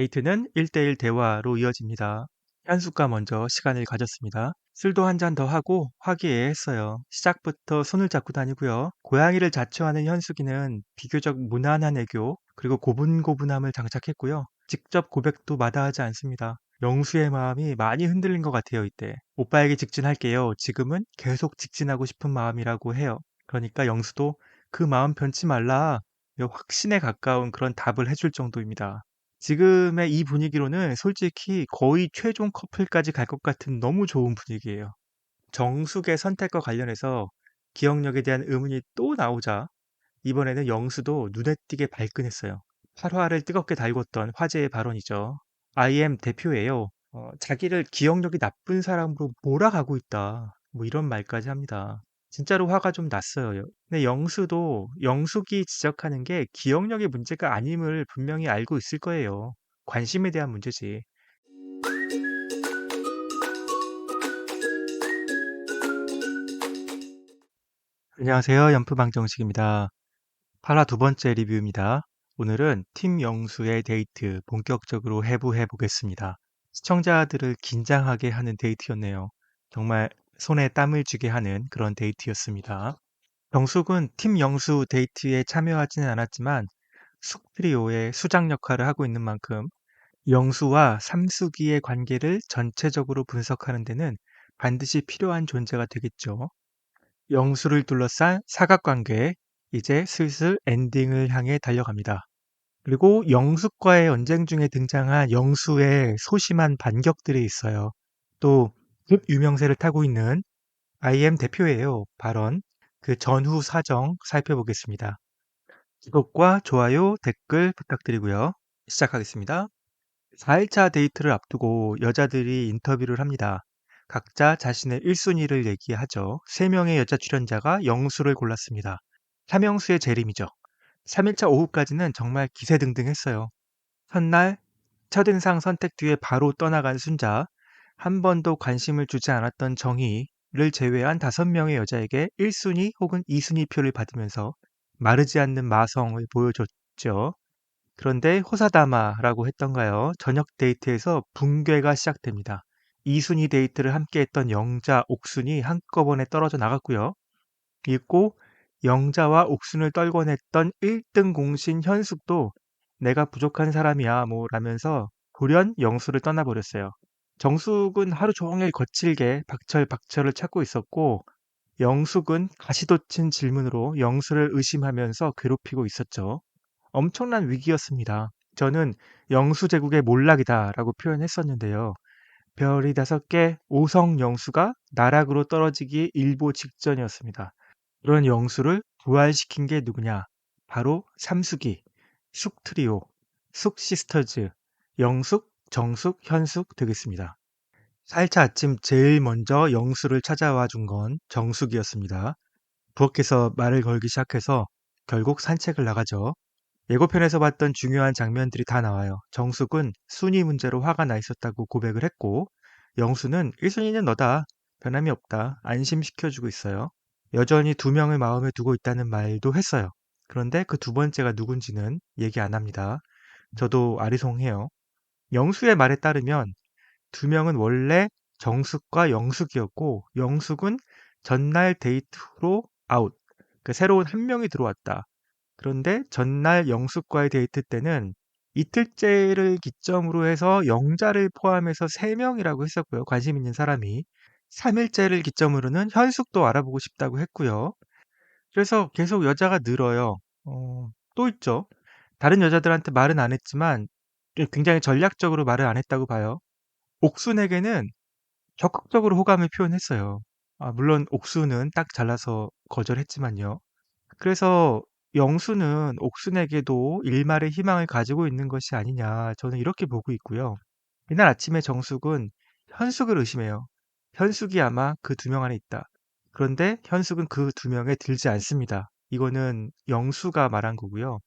데이트는 1대1 대화로 이어집니다. 현숙과 먼저 시간을 가졌습니다. 술도 한 잔 더 하고 화기애애했어요. 시작부터 손을 잡고 다니고요. 고양이를 자처하는 현숙이는 비교적 무난한 애교 그리고 고분고분함을 장착했고요. 직접 고백도 마다하지 않습니다. 영수의 마음이 많이 흔들린 것 같아요, 이때. 오빠에게 직진할게요. 지금은 계속 직진하고 싶은 마음이라고 해요. 그러니까 영수도 그 마음 변치 말라. 확신에 가까운 그런 답을 해줄 정도입니다. 지금의 이 분위기로는 솔직히 거의 최종 커플까지 갈 것 같은 너무 좋은 분위기예요. 정숙의 선택과 관련해서 기억력에 대한 의문이 또 나오자 이번에는 영수도 눈에 띄게 발끈했어요. 활화를 뜨겁게 달궜던 화제의 발언이죠. IM 대표예요. 어, 자기를 기억력이 나쁜 사람으로 몰아가고 있다. 뭐 이런 말까지 합니다. 진짜로 화가 좀 났어요. 근데 영수도 영숙이 지적하는 게 기억력의 문제가 아님을 분명히 알고 있을 거예요. 관심에 대한 문제지. 안녕하세요. 연프방정식입니다. 파라 두 번째 리뷰입니다. 오늘은 팀 영수의 데이트 본격적으로 해부해 보겠습니다. 시청자들을 긴장하게 하는 데이트였네요. 정말 손에 땀을 쥐게 하는 그런 데이트였습니다. 정숙은 팀 영수 데이트에 참여하지는 않았지만 숙트리오의 수장 역할을 하고 있는 만큼 영수와 삼숙이의 관계를 전체적으로 분석하는 데는 반드시 필요한 존재가 되겠죠. 영수를 둘러싼 사각관계, 이제 슬슬 엔딩을 향해 달려갑니다. 그리고 영숙과의 언쟁 중에 등장한 영수의 소심한 반격들이 있어요. 또 유명세를 타고 있는 IM 대표예요. 발언. 그 전후 사정 살펴보겠습니다. 구독과 좋아요, 댓글 부탁드리고요. 시작하겠습니다. 4일차 데이트를 앞두고 여자들이 인터뷰를 합니다. 각자 자신의 1순위를 얘기하죠. 3명의 여자 출연자가 영수를 골랐습니다. 삼영수의 재림이죠. 3일차 오후까지는 정말 기세등등했어요. 첫날 첫인상 선택 뒤에 바로 떠나간 순자, 한 번도 관심을 주지 않았던 정희를 제외한 다섯 명의 여자에게 1순위 혹은 2순위 표를 받으면서 마르지 않는 마성을 보여줬죠. 그런데 호사다마라고 했던가요? 저녁 데이트에서 붕괴가 시작됩니다. 2순위 데이트를 함께 했던 영자, 옥순이 한꺼번에 떨어져 나갔고요. 그리고 영자와 옥순을 떨궈냈던 1등 공신 현숙도 내가 부족한 사람이야 뭐 라면서 돌연 영수를 떠나버렸어요. 정숙은 하루 종일 거칠게 박철 박철을 찾고 있었고 영숙은 가시돋친 질문으로 영수를 의심하면서 괴롭히고 있었죠. 엄청난 위기였습니다. 저는 영수 제국의 몰락이다라고 표현했었는데요. 별이 다섯 개 오성 영수가 나락으로 떨어지기 일보 직전이었습니다. 그런 영수를 부활시킨 게 누구냐? 바로 삼숙이, 숙트리오, 숙시스터즈, 영숙, 정숙, 현숙 되겠습니다. 4일차 아침 제일 먼저 영수를 찾아와 준 건 정숙이었습니다. 부엌에서 말을 걸기 시작해서 결국 산책을 나가죠. 예고편에서 봤던 중요한 장면들이 다 나와요. 정숙은 순위 문제로 화가 나 있었다고 고백을 했고 영수는 1순위는 너다. 변함이 없다. 안심시켜주고 있어요. 여전히 두 명을 마음에 두고 있다는 말도 했어요. 그런데 그 두 번째가 누군지는 얘기 안 합니다. 저도 아리송해요. 영수의 말에 따르면 두 명은 원래 정숙과 영숙이었고 영숙은 전날 데이트로 아웃. 그 새로운 한 명이 들어왔다. 그런데 전날 영숙과의 데이트 때는 이틀째를 기점으로 해서 영자를 포함해서 3명이라고 했었고요. 관심 있는 사람이. 3일째를 기점으로는 현숙도 알아보고 싶다고 했고요. 그래서 계속 여자가 늘어요. 어, 또 있죠. 다른 여자들한테 말은 안 했지만 굉장히 전략적으로 말을 안 했다고 봐요. 옥순에게는 적극적으로 호감을 표현했어요. 아, 물론 옥순은 딱 잘라서 거절했지만요. 그래서 영수는 옥순에게도 일말의 희망을 가지고 있는 것이 아니냐 저는 이렇게 보고 있고요. 이날 아침에 정숙은 현숙을 의심해요. 현숙이 아마 그두명 안에 있다. 그런데 현숙은 그두 명에 들지 않습니다. 이거는 영수가 말한 거고요.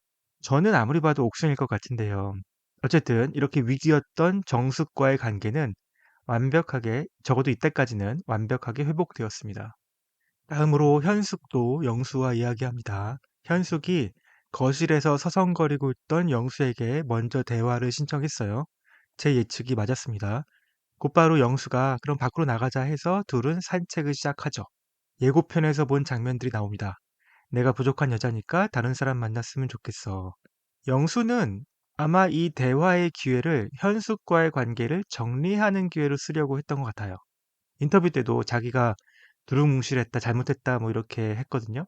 저는 아무리 봐도 옥순일 것 같은데요. 어쨌든 이렇게 위기였던 정숙과의 관계는 완벽하게 적어도 이때까지는 완벽하게 회복되었습니다. 다음으로 현숙도 영수와 이야기합니다. 현숙이 거실에서 서성거리고 있던 영수에게 먼저 대화를 신청했어요. 제 예측이 맞았습니다. 곧바로 영수가 그럼 밖으로 나가자 해서 둘은 산책을 시작하죠. 예고편에서 본 장면들이 나옵니다. 내가 부족한 여자니까 다른 사람 만났으면 좋겠어. 영수는 아마 이 대화의 기회를 현숙과의 관계를 정리하는 기회로 쓰려고 했던 것 같아요. 인터뷰 때도 자기가 두루뭉실했다, 잘못했다, 뭐 이렇게 했거든요.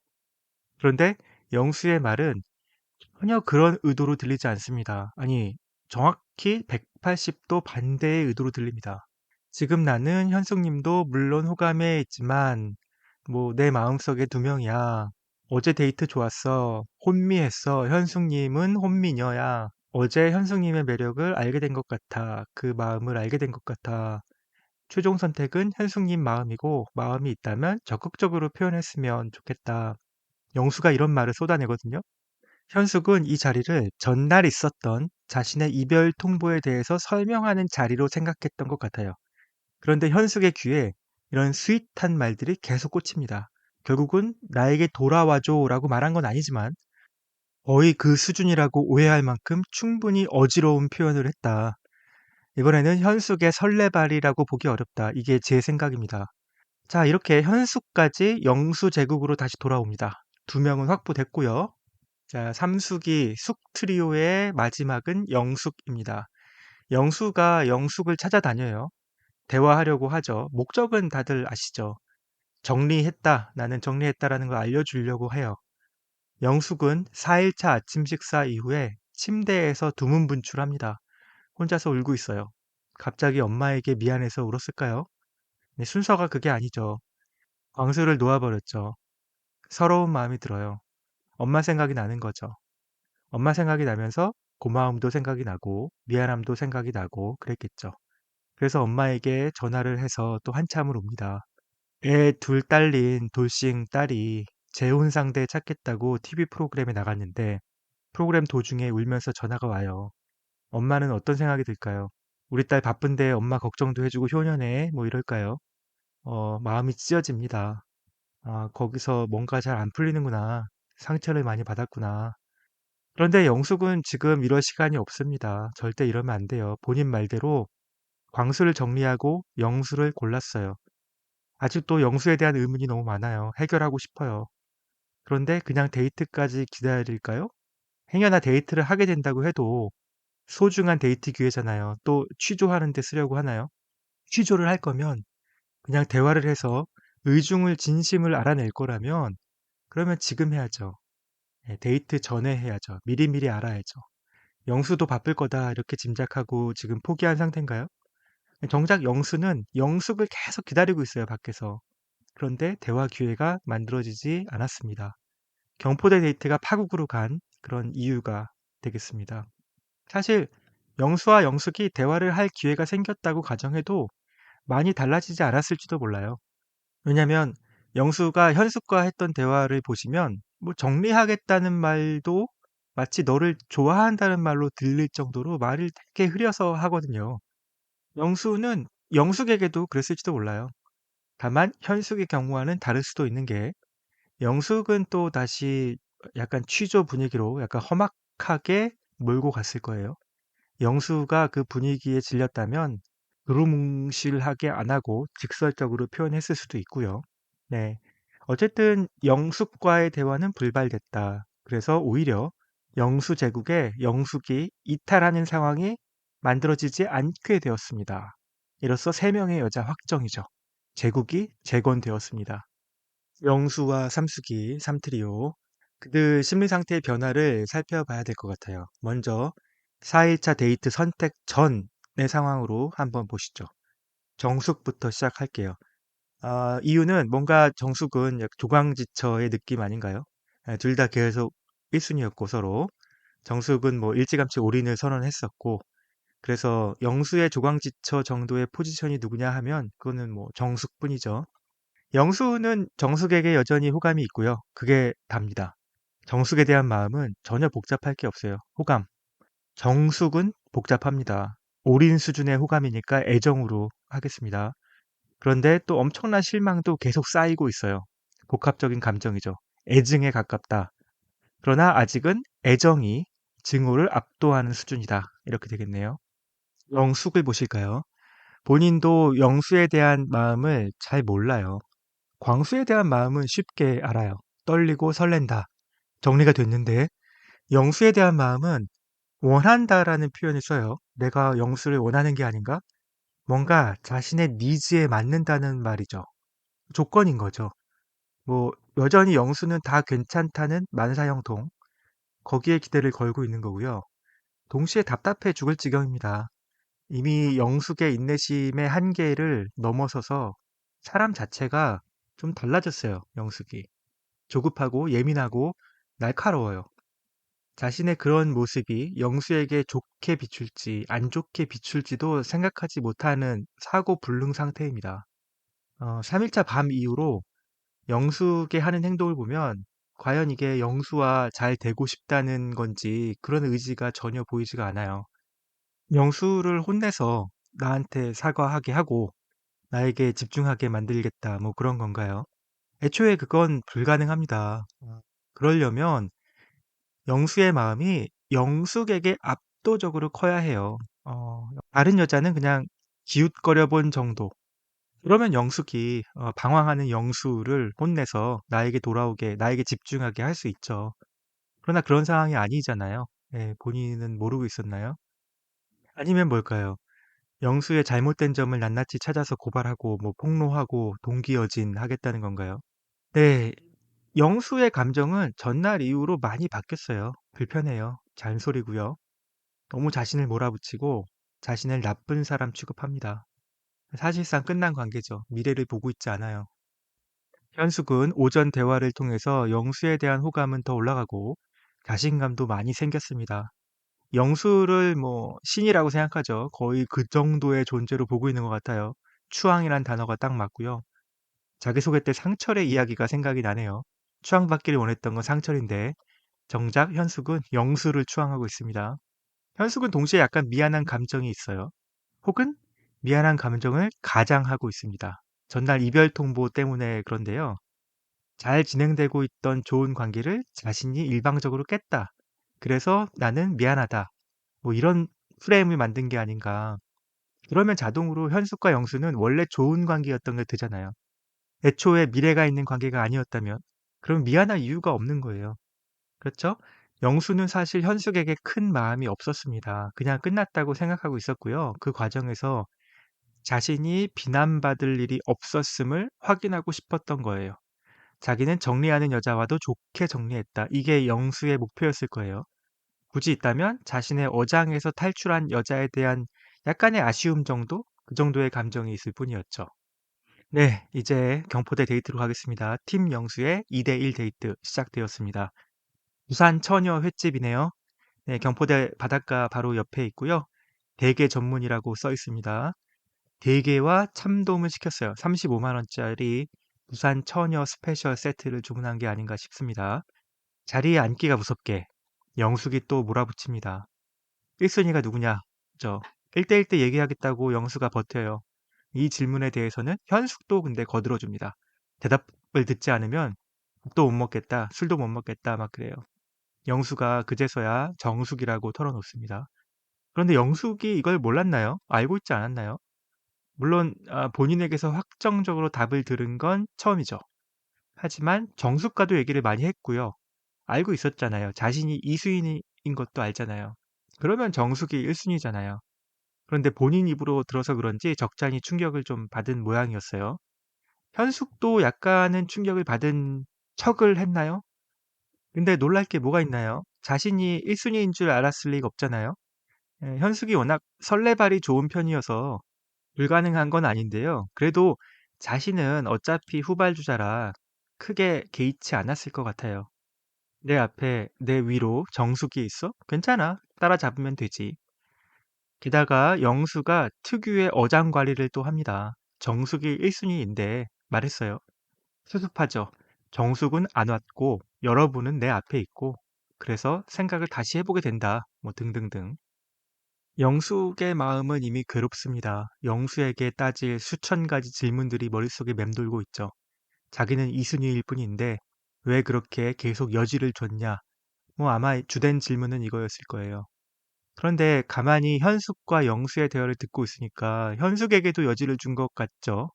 그런데 영수의 말은 전혀 그런 의도로 들리지 않습니다. 아니, 정확히 180도 반대의 의도로 들립니다. 지금 나는 현숙님도 물론 호감해 있지만, 뭐, 내 마음속에 두 명이야. 어제 데이트 좋았어. 혼미했어. 현숙님은 혼미녀야. 어제 현숙님의 매력을 알게 된 것 같아. 그 마음을 알게 된 것 같아. 최종 선택은 현숙님 마음이고, 마음이 있다면 적극적으로 표현했으면 좋겠다. 영수가 이런 말을 쏟아내거든요. 현숙은 이 자리를 전날 있었던 자신의 이별 통보에 대해서 설명하는 자리로 생각했던 것 같아요. 그런데 현숙의 귀에 이런 스윗한 말들이 계속 꽂힙니다. 결국은 나에게 돌아와줘 라고 말한 건 아니지만 거의 그 수준이라고 오해할 만큼 충분히 어지러운 표현을 했다. 이번에는 현숙의 설레발이라고 보기 어렵다. 이게 제 생각입니다. 자, 이렇게 현숙까지 영수 제국으로 다시 돌아옵니다. 두 명은 확보됐고요. 자, 삼숙이 숙 트리오의 마지막은 영숙입니다. 영수가 영숙을 찾아다녀요. 대화하려고 하죠. 목적은 다들 아시죠? 정리했다. 나는 정리했다라는 걸 알려주려고 해요. 영숙은 4일차 아침 식사 이후에 침대에서 두문분출합니다. 혼자서 울고 있어요. 갑자기 엄마에게 미안해서 울었을까요? 네, 순서가 그게 아니죠. 광수를 놓아버렸죠. 서러운 마음이 들어요. 엄마 생각이 나는 거죠. 엄마 생각이 나면서 고마움도 생각이 나고 미안함도 생각이 나고 그랬겠죠. 그래서 엄마에게 전화를 해서 또 한참을 옵니다. 애 둘 딸린 돌싱 딸이 재혼 상대 찾겠다고 TV 프로그램에 나갔는데 프로그램 도중에 울면서 전화가 와요. 엄마는 어떤 생각이 들까요? 우리 딸 바쁜데 엄마 걱정도 해주고 효녀네 뭐 이럴까요? 어, 마음이 찢어집니다. 아, 거기서 뭔가 잘 안 풀리는구나. 상처를 많이 받았구나. 그런데 영숙은 지금 이럴 시간이 없습니다. 절대 이러면 안 돼요. 본인 말대로 광수를 정리하고 영수를 골랐어요. 아직도 영수에 대한 의문이 너무 많아요. 해결하고 싶어요. 그런데 그냥 데이트까지 기다릴까요? 행여나 데이트를 하게 된다고 해도 소중한 데이트 기회잖아요. 또 취조하는 데 쓰려고 하나요? 취조를 할 거면 그냥 대화를 해서 의중을 진심을 알아낼 거라면 그러면 지금 해야죠. 예, 데이트 전에 해야죠. 미리미리 알아야죠. 영수도 바쁠 거다 이렇게 짐작하고 지금 포기한 상태인가요? 정작 영수는 영숙을 계속 기다리고 있어요, 밖에서. 그런데 대화 기회가 만들어지지 않았습니다. 경포대 데이트가 파국으로 간 그런 이유가 되겠습니다. 사실 영수와 영숙이 대화를 할 기회가 생겼다고 가정해도 많이 달라지지 않았을지도 몰라요. 왜냐면 영수가 현숙과 했던 대화를 보시면 뭐 정리하겠다는 말도 마치 너를 좋아한다는 말로 들릴 정도로 말을 되게 흐려서 하거든요. 영수는 영숙에게도 그랬을지도 몰라요. 다만 현숙의 경우와는 다를 수도 있는 게 영숙은 또 다시 약간 취조 분위기로 약간 험악하게 몰고 갔을 거예요. 영수가 그 분위기에 질렸다면 두루뭉실하게 안 하고 직설적으로 표현했을 수도 있고요. 네. 어쨌든 영숙과의 대화는 불발됐다. 그래서 오히려 영수 제국에 영숙이 이탈하는 상황이 만들어지지 않게 되었습니다. 이로써 3명의 여자 확정이죠. 제국이 재건되었습니다. 영수와 삼숙이 삼트리오 그들 심리 상태의 변화를 살펴봐야 될 것 같아요. 먼저 4일차 데이트 선택 전의 상황으로 한번 보시죠. 정숙부터 시작할게요. 아, 이유는 뭔가 정숙은 조광지처의 느낌 아닌가요? 예, 둘다 계속 1순위였고 서로 정숙은 뭐 일찌감치 올인을 선언했었고 그래서 영수의 조광지처 정도의 포지션이 누구냐 하면 그거는 뭐 정숙뿐이죠. 영수는 정숙에게 여전히 호감이 있고요. 그게 답니다. 정숙에 대한 마음은 전혀 복잡할 게 없어요. 호감. 정숙은 복잡합니다. 올인 수준의 호감이니까 애정으로 하겠습니다. 그런데 또 엄청난 실망도 계속 쌓이고 있어요. 복합적인 감정이죠. 애증에 가깝다. 그러나 아직은 애정이 증오를 압도하는 수준이다. 이렇게 되겠네요. 영숙을 보실까요? 본인도 영수에 대한 마음을 잘 몰라요. 광수에 대한 마음은 쉽게 알아요. 떨리고 설렌다. 정리가 됐는데 영수에 대한 마음은 원한다라는 표현을 써요. 내가 영수를 원하는 게 아닌가? 뭔가 자신의 니즈에 맞는다는 말이죠. 조건인 거죠. 뭐 여전히 영수는 다 괜찮다는 만사형통 거기에 기대를 걸고 있는 거고요. 동시에 답답해 죽을 지경입니다. 이미 영숙의 인내심의 한계를 넘어서서 사람 자체가 좀 달라졌어요. 영숙이. 조급하고 예민하고 날카로워요. 자신의 그런 모습이 영수에게 좋게 비출지 안 좋게 비출지도 생각하지 못하는 사고 불능 상태입니다. 어, 3일차 밤 이후로 영숙의 하는 행동을 보면 과연 이게 영수와 잘 되고 싶다는 건지 그런 의지가 전혀 보이지가 않아요. 영수를 혼내서 나한테 사과하게 하고 나에게 집중하게 만들겠다 뭐 그런 건가요? 애초에 그건 불가능합니다. 그러려면 영수의 마음이 영숙에게 압도적으로 커야 해요. 어, 다른 여자는 그냥 기웃거려 본 정도. 그러면 영숙이 어, 방황하는 영수를 혼내서 나에게 돌아오게, 나에게 집중하게 할 수 있죠. 그러나 그런 상황이 아니잖아요. 예, 본인은 모르고 있었나요? 아니면 뭘까요? 영수의 잘못된 점을 낱낱이 찾아서 고발하고 뭐 폭로하고 동기여진 하겠다는 건가요? 네, 영수의 감정은 전날 이후로 많이 바뀌었어요. 불편해요. 잔소리고요. 너무 자신을 몰아붙이고 자신을 나쁜 사람 취급합니다. 사실상 끝난 관계죠. 미래를 보고 있지 않아요. 현숙은 오전 대화를 통해서 영수에 대한 호감은 더 올라가고 자신감도 많이 생겼습니다. 영수를 뭐 신이라고 생각하죠. 거의 그 정도의 존재로 보고 있는 것 같아요. 추앙이란 단어가 딱 맞고요. 자기소개 때 상철의 이야기가 생각이 나네요. 추앙받기를 원했던 건 상철인데 정작 현숙은 영수를 추앙하고 있습니다. 현숙은 동시에 약간 미안한 감정이 있어요. 혹은 미안한 감정을 가장하고 있습니다. 전날 이별 통보 때문에 그런데요. 잘 진행되고 있던 좋은 관계를 자신이 일방적으로 깼다. 그래서 나는 미안하다. 뭐 이런 프레임을 만든 게 아닌가. 그러면 자동으로 현숙과 영수는 원래 좋은 관계였던 게 되잖아요. 애초에 미래가 있는 관계가 아니었다면 그럼 미안할 이유가 없는 거예요. 그렇죠? 영수는 사실 현숙에게 큰 마음이 없었습니다. 그냥 끝났다고 생각하고 있었고요. 그 과정에서 자신이 비난받을 일이 없었음을 확인하고 싶었던 거예요. 자기는 정리하는 여자와도 좋게 정리했다. 이게 영수의 목표였을 거예요. 굳이 있다면 자신의 어장에서 탈출한 여자에 대한 약간의 아쉬움 정도? 그 정도의 감정이 있을 뿐이었죠. 네, 이제 경포대 데이트로 가겠습니다. 팀 영수의 2대1 데이트 시작되었습니다. 부산 처녀 횟집이네요. 네, 경포대 바닷가 바로 옆에 있고요. 대게 전문이라고 써 있습니다. 대게와 참돔을 시켰어요. 35만원짜리 부산 처녀 스페셜 세트를 주문한 게 아닌가 싶습니다. 자리에 앉기가 무섭게 영숙이 또 몰아붙입니다. 1순위가 누구냐? 저 1대1대 얘기하겠다고 영수가 버텨요. 이 질문에 대해서는 현숙도 근데 거들어줍니다. 대답을 듣지 않으면 국도 못 먹겠다, 술도 못 먹겠다 막 그래요. 영수가 그제서야 정숙이라고 털어놓습니다. 그런데 영숙이 이걸 몰랐나요? 알고 있지 않았나요? 물론 아, 본인에게서 확정적으로 답을 들은 건 처음이죠. 하지만 정숙과도 얘기를 많이 했고요. 알고 있었잖아요. 자신이 2순위인 것도 알잖아요. 그러면 정숙이 1순위잖아요. 그런데 본인 입으로 들어서 그런지 적잖이 충격을 좀 받은 모양이었어요. 현숙도 약간은 충격을 받은 척을 했나요? 근데 놀랄 게 뭐가 있나요? 자신이 1순위인 줄 알았을 리가 없잖아요. 예, 현숙이 워낙 설레발이 좋은 편이어서 불가능한 건 아닌데요. 그래도 자신은 어차피 후발주자라 크게 개의치 않았을 것 같아요. 내 앞에 내 위로 정숙이 있어? 괜찮아. 따라잡으면 되지. 게다가 영수가 특유의 어장 관리를 또 합니다. 정숙이 1순위인데 말했어요. 수습하죠. 정숙은 안 왔고 여러분은 내 앞에 있고 그래서 생각을 다시 해보게 된다. 뭐 등등등. 영숙의 마음은 이미 괴롭습니다. 영수에게 따질 수천 가지 질문들이 머릿속에 맴돌고 있죠. 자기는 이순위일 뿐인데 왜 그렇게 계속 여지를 줬냐? 뭐 아마 주된 질문은 이거였을 거예요. 그런데 가만히 현숙과 영수의 대화를 듣고 있으니까 현숙에게도 여지를 준 것 같죠.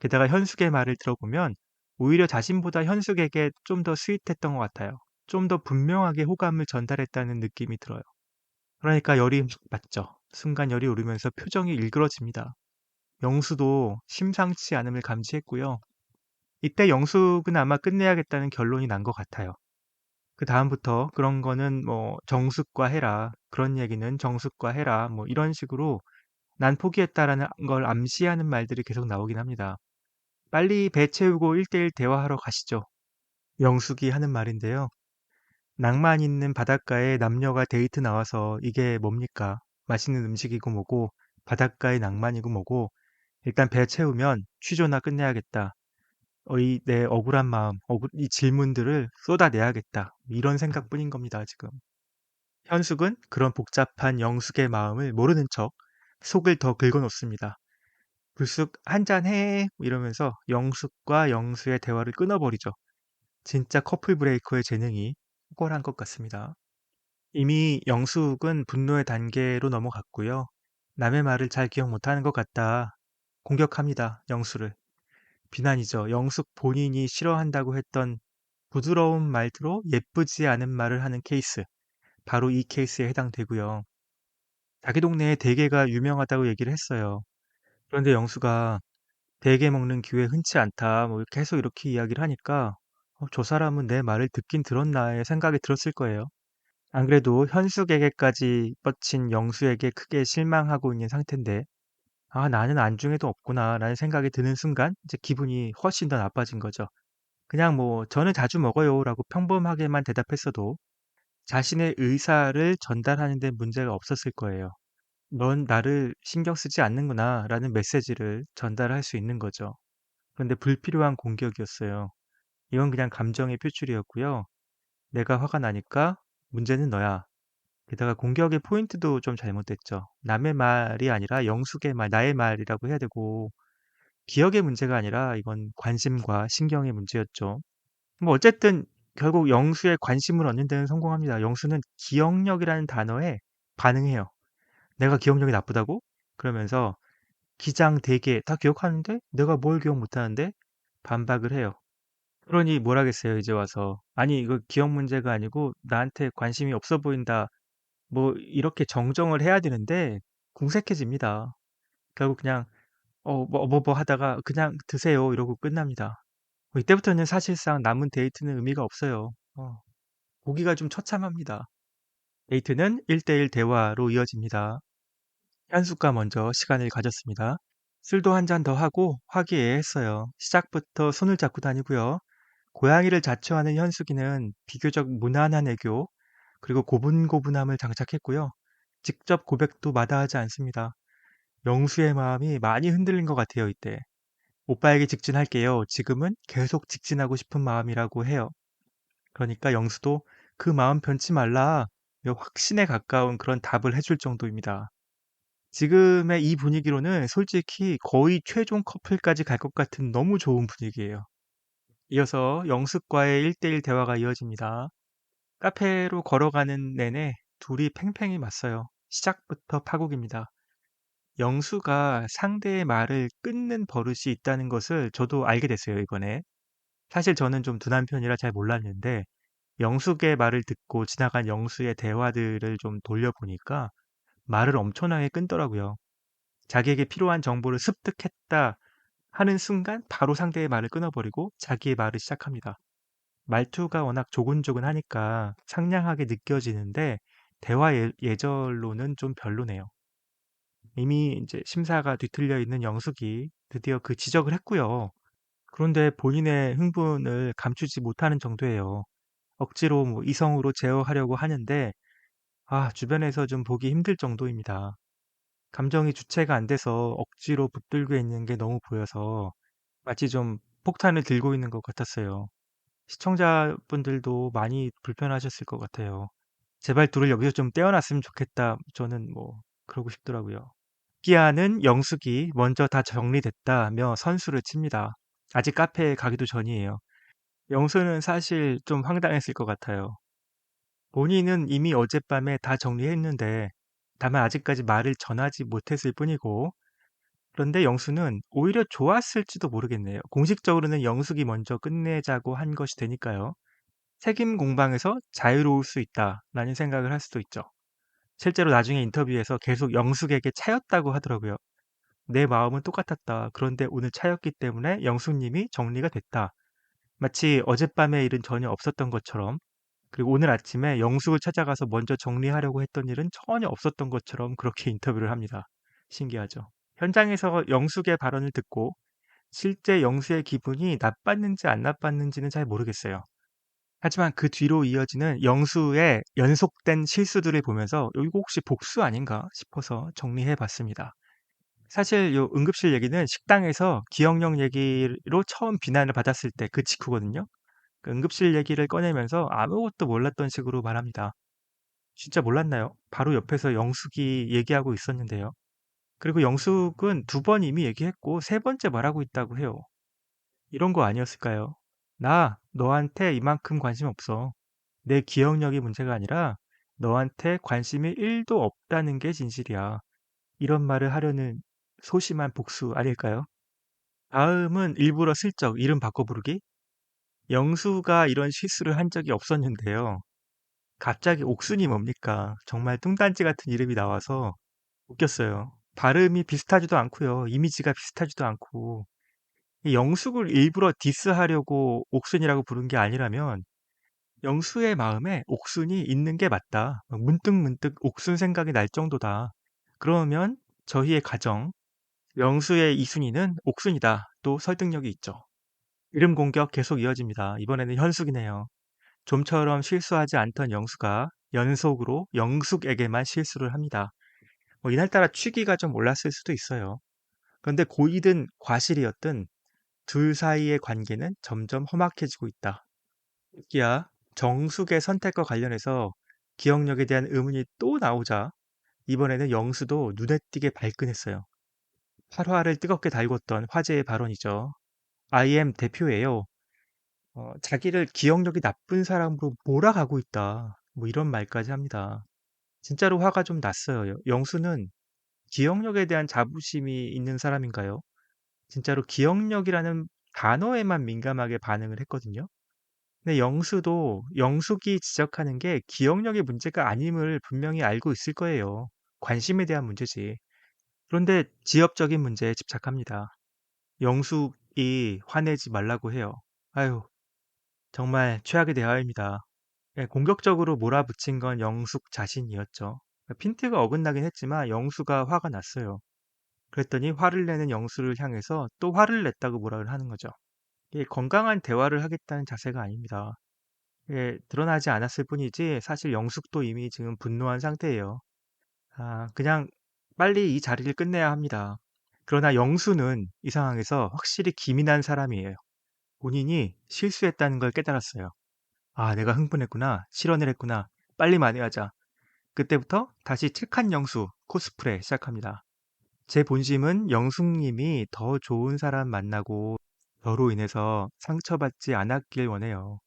게다가 현숙의 말을 들어보면 오히려 자신보다 현숙에게 좀 더 스윗했던 것 같아요. 좀 더 분명하게 호감을 전달했다는 느낌이 들어요. 그러니까 열이 맞죠. 순간 열이 오르면서 표정이 일그러집니다. 영수도 심상치 않음을 감지했고요. 이때 영숙은 아마 끝내야겠다는 결론이 난 것 같아요. 그 다음부터 그런 거는 뭐 정숙과 해라. 그런 얘기는 정숙과 해라. 뭐 이런 식으로 난 포기했다라는 걸 암시하는 말들이 계속 나오긴 합니다. 빨리 배 채우고 1대1 대화하러 가시죠. 영숙이 하는 말인데요. 낭만 있는 바닷가에 남녀가 데이트 나와서 이게 뭡니까? 맛있는 음식이고 뭐고 바닷가의 낭만이고 뭐고 일단 배 채우면 취조나 끝내야겠다. 어, 이 내 억울한 마음, 억울, 이 질문들을 쏟아내야겠다. 이런 생각뿐인 겁니다, 지금. 현숙은 그런 복잡한 영숙의 마음을 모르는 척 속을 더 긁어놓습니다. 불쑥 한잔 해 이러면서 영숙과 영수의 대화를 끊어버리죠. 진짜 커플 브레이커의 재능이 탁월한 것 같습니다. 이미 영숙은 분노의 단계로 넘어갔고요. 남의 말을 잘 기억 못하는 것 같다. 공격합니다. 영수를. 비난이죠. 영숙 본인이 싫어한다고 했던 부드러운 말투로 예쁘지 않은 말을 하는 케이스. 바로 이 케이스에 해당되고요. 자기 동네에 대게가 유명하다고 얘기를 했어요. 그런데 영수가 대게 먹는 기회 흔치 않다. 뭐 계속 이렇게 이야기를 하니까 어, 저 사람은 내 말을 듣긴 들었나의 생각이 들었을 거예요. 안 그래도 현숙에게까지 뻗친 영수에게 크게 실망하고 있는 상태인데 아, 나는 안중에도 없구나 라는 생각이 드는 순간 이제 기분이 훨씬 더 나빠진 거죠. 그냥 뭐 저는 자주 먹어요 라고 평범하게만 대답했어도 자신의 의사를 전달하는 데 문제가 없었을 거예요. 넌 나를 신경 쓰지 않는구나 라는 메시지를 전달할 수 있는 거죠. 그런데 불필요한 공격이었어요. 이건 그냥 감정의 표출이었고요. 내가 화가 나니까 문제는 너야. 게다가 공격의 포인트도 좀 잘못됐죠. 남의 말이 아니라 영숙의 말, 나의 말이라고 해야 되고 기억의 문제가 아니라 이건 관심과 신경의 문제였죠. 뭐 어쨌든 결국 영수의 관심을 얻는 데는 성공합니다. 영수는 기억력이라는 단어에 반응해요. 내가 기억력이 나쁘다고? 그러면서 기장, 대개 다 기억하는데 내가 뭘 기억 못하는데 반박을 해요. 그러니 뭘 하겠어요, 이제 와서. 아니, 이거 기억 문제가 아니고 나한테 관심이 없어 보인다. 뭐 이렇게 정정을 해야 되는데 궁색해집니다. 결국 그냥 어, 뭐, 뭐, 뭐 하다가 그냥 드세요. 이러고 끝납니다. 뭐 이때부터는 사실상 남은 데이트는 의미가 없어요. 어, 보기가 좀 처참합니다. 데이트는 1 대 1 대화로 이어집니다. 현숙과 먼저 시간을 가졌습니다. 술도 한잔더 하고 화기애애했어요. 시작부터 손을 잡고 다니고요. 고양이를 자처하는 현숙이는 비교적 무난한 애교, 그리고 고분고분함을 장착했고요. 직접 고백도 마다하지 않습니다. 영수의 마음이 많이 흔들린 것 같아요, 이때. 오빠에게 직진할게요. 지금은 계속 직진하고 싶은 마음이라고 해요. 그러니까 영수도 그 마음 변치 말라. 확신에 가까운 그런 답을 해줄 정도입니다. 지금의 이 분위기로는 솔직히 거의 최종 커플까지 갈 것 같은 너무 좋은 분위기예요. 이어서 영숙과의 1대1 대화가 이어집니다. 카페로 걸어가는 내내 둘이 팽팽히 맞서요. 시작부터 파국입니다. 영수가 상대의 말을 끊는 버릇이 있다는 것을 저도 알게 됐어요, 이번에. 사실 저는 좀 둔한 편이라 잘 몰랐는데, 영숙의 말을 듣고 지나간 영수의 대화들을 좀 돌려보니까 말을 엄청나게 끊더라고요. 자기에게 필요한 정보를 습득했다 하는 순간 바로 상대의 말을 끊어버리고 자기의 말을 시작합니다. 말투가 워낙 조근조근하니까 상냥하게 느껴지는데 대화 예, 예절로는 좀 별로네요. 이미 이제 심사가 뒤틀려 있는 영숙이 드디어 그 지적을 했고요. 그런데 본인의 흥분을 감추지 못하는 정도예요. 억지로 뭐 이성으로 제어하려고 하는데 아, 주변에서 좀 보기 힘들 정도입니다. 감정이 주체가 안 돼서 억지로 붙들고 있는 게 너무 보여서 마치 좀 폭탄을 들고 있는 것 같았어요. 시청자분들도 많이 불편하셨을 것 같아요. 제발 둘을 여기서 좀 떼어놨으면 좋겠다. 저는 뭐 그러고 싶더라고요. 끼아는 영숙이 먼저 다 정리됐다며 선수를 칩니다. 아직 카페에 가기도 전이에요. 영수는 사실 좀 황당했을 것 같아요. 본인은 이미 어젯밤에 다 정리했는데 다만 아직까지 말을 전하지 못했을 뿐이고 그런데 영수는 오히려 좋았을지도 모르겠네요. 공식적으로는 영숙이 먼저 끝내자고 한 것이 되니까요. 책임 공방에서 자유로울 수 있다라는 생각을 할 수도 있죠. 실제로 나중에 인터뷰에서 계속 영숙에게 차였다고 하더라고요. 내 마음은 똑같았다. 그런데 오늘 차였기 때문에 영숙님이 정리가 됐다. 마치 어젯밤의 일은 전혀 없었던 것처럼 그리고 오늘 아침에 영숙을 찾아가서 먼저 정리하려고 했던 일은 전혀 없었던 것처럼 그렇게 인터뷰를 합니다. 신기하죠. 현장에서 영숙의 발언을 듣고 실제 영수의 기분이 나빴는지 안 나빴는지는 잘 모르겠어요. 하지만 그 뒤로 이어지는 영수의 연속된 실수들을 보면서 이거 혹시 복수 아닌가 싶어서 정리해 봤습니다. 사실 요 응급실 얘기는 식당에서 기억력 얘기로 처음 비난을 받았을 때 그 직후거든요. 그 응급실 얘기를 꺼내면서 아무것도 몰랐던 식으로 말합니다. 진짜 몰랐나요? 바로 옆에서 영숙이 얘기하고 있었는데요. 그리고 영숙은 두 번 이미 얘기했고 세 번째 말하고 있다고 해요. 이런 거 아니었을까요? 나 너한테 이만큼 관심 없어. 내 기억력이 문제가 아니라 너한테 관심이 1도 없다는 게 진실이야. 이런 말을 하려는 소심한 복수 아닐까요? 다음은 일부러 슬쩍 이름 바꿔 부르기? 영수가 이런 실수를 한 적이 없었는데요. 갑자기 옥순이 뭡니까? 정말 뚱딴지 같은 이름이 나와서 웃겼어요. 발음이 비슷하지도 않고요. 이미지가 비슷하지도 않고 이 영숙을 일부러 디스하려고 옥순이라고 부른 게 아니라면 영수의 마음에 옥순이 있는 게 맞다. 문득문득 옥순 생각이 날 정도다. 그러면 저희의 가정, 영수의 이순이는 옥순이다. 또 설득력이 있죠. 이름 공격 계속 이어집니다. 이번에는 현숙이네요. 좀처럼 실수하지 않던 영수가 연속으로 영숙에게만 실수를 합니다. 뭐 이날따라 취기가 좀 올랐을 수도 있어요. 그런데 고의든 과실이었든 둘 사이의 관계는 점점 험악해지고 있다. 특기야 정숙의 선택과 관련해서 기억력에 대한 의문이 또 나오자 이번에는 영수도 눈에 띄게 발끈했어요. 활화를 뜨겁게 달궜던 화제의 발언이죠. IM 대표예요. 어, 자기를 기억력이 나쁜 사람으로 몰아가고 있다. 뭐 이런 말까지 합니다. 진짜로 화가 좀 났어요. 영수는 기억력에 대한 자부심이 있는 사람인가요? 진짜로 기억력이라는 단어에만 민감하게 반응을 했거든요. 근데 영수도 영숙이 지적하는 게 기억력의 문제가 아님을 분명히 알고 있을 거예요. 관심에 대한 문제지. 그런데 지엽적인 문제에 집착합니다. 영숙 이 화내지 말라고 해요. 아유, 정말 최악의 대화입니다. 예, 공격적으로 몰아붙인 건 영숙 자신이었죠. 핀트가 어긋나긴 했지만 영수가 화가 났어요. 그랬더니 화를 내는 영수를 향해서 또 화를 냈다고 뭐라 하는 거죠. 건강한 대화를 하겠다는 자세가 아닙니다. 예, 드러나지 않았을 뿐이지 사실 영숙도 이미 지금 분노한 상태예요. 아, 그냥 빨리 이 자리를 끝내야 합니다. 그러나 영수는 이 상황에서 확실히 기민한 사람이에요. 본인이 실수했다는 걸 깨달았어요. 아, 내가 흥분했구나. 실언을 했구나. 빨리 만회하자. 그때부터 다시 착한 영수 코스프레 시작합니다. 제 본심은 영숙님이 더 좋은 사람 만나고 저로 인해서 상처받지 않았길 원해요.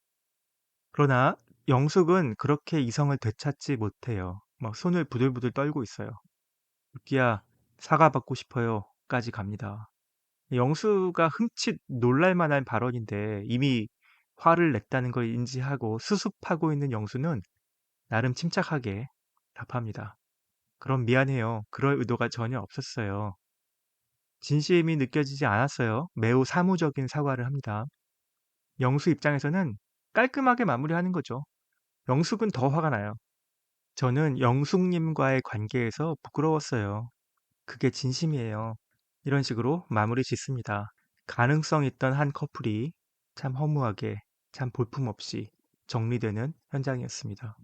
그러나 영숙은 그렇게 이성을 되찾지 못해요. 막 손을 부들부들 떨고 있어요. 유기야, 사과받고 싶어요. 까지 갑니다. 영수가 흠칫 놀랄 만한 발언인데 이미 화를 냈다는 걸 인지하고 수습하고 있는 영수는 나름 침착하게 답합니다. 그럼 미안해요. 그럴 의도가 전혀 없었어요. 진심이 느껴지지 않았어요. 매우 사무적인 사과를 합니다. 영수 입장에서는 깔끔하게 마무리하는 거죠. 영숙은 더 화가 나요. 저는 영숙님과의 관계에서 부끄러웠어요. 그게 진심이에요. 이런 식으로 마무리 짓습니다. 가능성 있던 한 커플이 참 허무하게, 참 볼품없이 정리되는 현장이었습니다.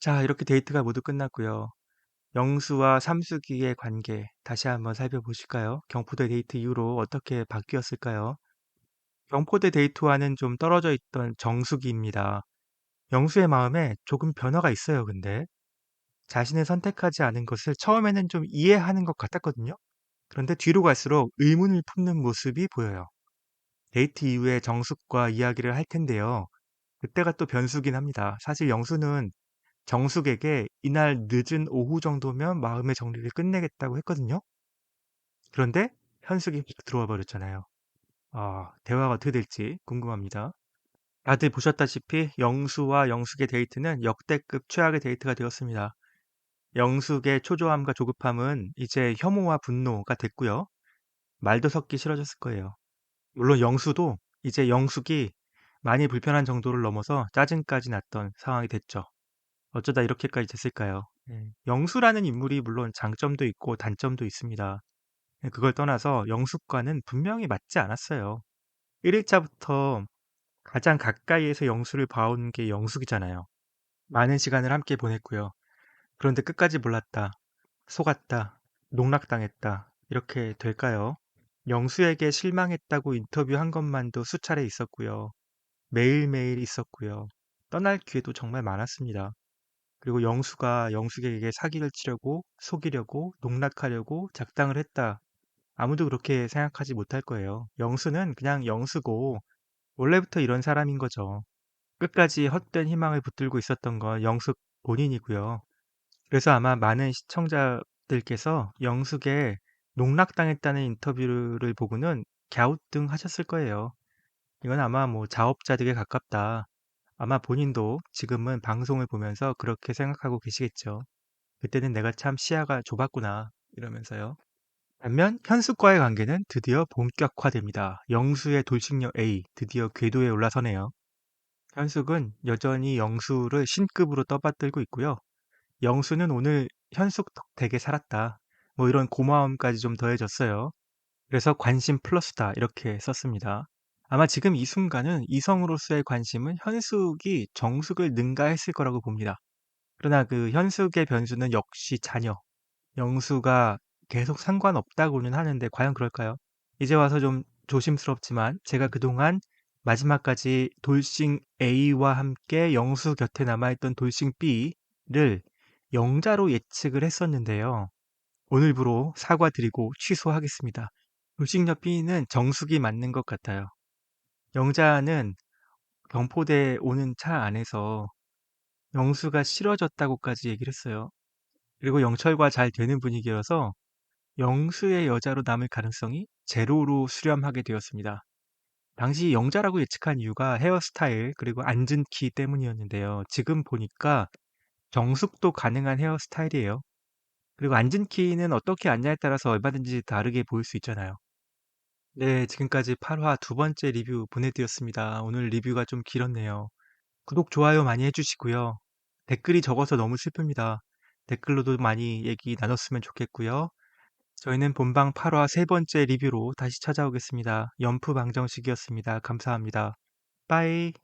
자, 이렇게 데이트가 모두 끝났고요. 영수와 삼수기의 관계 다시 한번 살펴보실까요? 경포대 데이트 이후로 어떻게 바뀌었을까요? 경포대 데이트와는 좀 떨어져 있던 정수기입니다. 영수의 마음에 조금 변화가 있어요, 근데. 자신을 선택하지 않은 것을 처음에는 좀 이해하는 것 같았거든요. 그런데 뒤로 갈수록 의문을 품는 모습이 보여요. 데이트 이후에 정숙과 이야기를 할 텐데요. 그때가 또 변수긴 합니다. 사실 영수는 정숙에게 이날 늦은 오후 정도면 마음의 정리를 끝내겠다고 했거든요. 그런데 현숙이 휙 들어와 버렸잖아요. 아, 대화가 어떻게 될지 궁금합니다. 다들 보셨다시피 영수와 영숙의 데이트는 역대급 최악의 데이트가 되었습니다. 영숙의 초조함과 조급함은 이제 혐오와 분노가 됐고요. 말도 섞기 싫어졌을 거예요. 물론 영수도 이제 영숙이 많이 불편한 정도를 넘어서 짜증까지 났던 상황이 됐죠. 어쩌다 이렇게까지 됐을까요? 예, 영수라는 인물이 물론 장점도 있고 단점도 있습니다. 예, 그걸 떠나서 영숙과는 분명히 맞지 않았어요. 1일차부터 가장 가까이에서 영수를 봐온 게 영숙이잖아요. 많은 시간을 함께 보냈고요. 그런데 끝까지 몰랐다. 속았다. 농락당했다. 이렇게 될까요? 영수에게 실망했다고 인터뷰한 것만도 수차례 있었고요. 매일매일 있었고요. 떠날 기회도 정말 많았습니다. 그리고 영수가 영숙에게 사기를 치려고 속이려고 농락하려고 작당을 했다. 아무도 그렇게 생각하지 못할 거예요. 영수는 그냥 영수고 원래부터 이런 사람인 거죠. 끝까지 헛된 희망을 붙들고 있었던 건 영숙 본인이고요. 그래서 아마 많은 시청자들께서 영숙의 농락당했다는 인터뷰를 보고는 갸우뚱 하셨을 거예요. 이건 아마 뭐 자업자득에 가깝다. 아마 본인도 지금은 방송을 보면서 그렇게 생각하고 계시겠죠. 그때는 내가 참 시야가 좁았구나 이러면서요. 반면 현숙과의 관계는 드디어 본격화됩니다. 영수의 돌싱녀 A 드디어 궤도에 올라서네요. 현숙은 여전히 영수를 신급으로 떠받들고 있고요. 영수는 오늘 현숙 덕택에 살았다. 뭐 이런 고마움까지 좀 더해졌어요. 그래서 관심 플러스다 이렇게 썼습니다. 아마 지금 이 순간은 이성으로서의 관심은 현숙이 정숙을 능가했을 거라고 봅니다. 그러나 그 현숙의 변수는 역시 자녀. 영수가 계속 상관없다고는 하는데 과연 그럴까요? 이제 와서 좀 조심스럽지만 제가 그동안 마지막까지 돌싱 A와 함께 영수 곁에 남아있던 돌싱 B를 영자로 예측을 했었는데요. 오늘부로 사과드리고 취소하겠습니다. 돌싱녀 B는 정숙이 맞는 것 같아요. 영자는 경포대 오는 차 안에서 영수가 싫어졌다고까지 얘기를 했어요. 그리고 영철과 잘 되는 분위기여서 영수의 여자로 남을 가능성이 제로로 수렴하게 되었습니다. 당시 영자라고 예측한 이유가 헤어스타일 그리고 앉은 키 때문이었는데요. 지금 보니까 정숙도 가능한 헤어스타일이에요. 그리고 앉은 키는 어떻게 앉냐에 따라서 얼마든지 다르게 보일 수 있잖아요. 네, 지금까지 8화 두 번째 리뷰 보내드렸습니다. 오늘 리뷰가 좀 길었네요. 구독, 좋아요 많이 해주시고요. 댓글이 적어서 너무 슬픕니다. 댓글로도 많이 얘기 나눴으면 좋겠고요. 저희는 본방 8화 세 번째 리뷰로 다시 찾아오겠습니다. 연프 방정식이었습니다. 감사합니다. 빠이.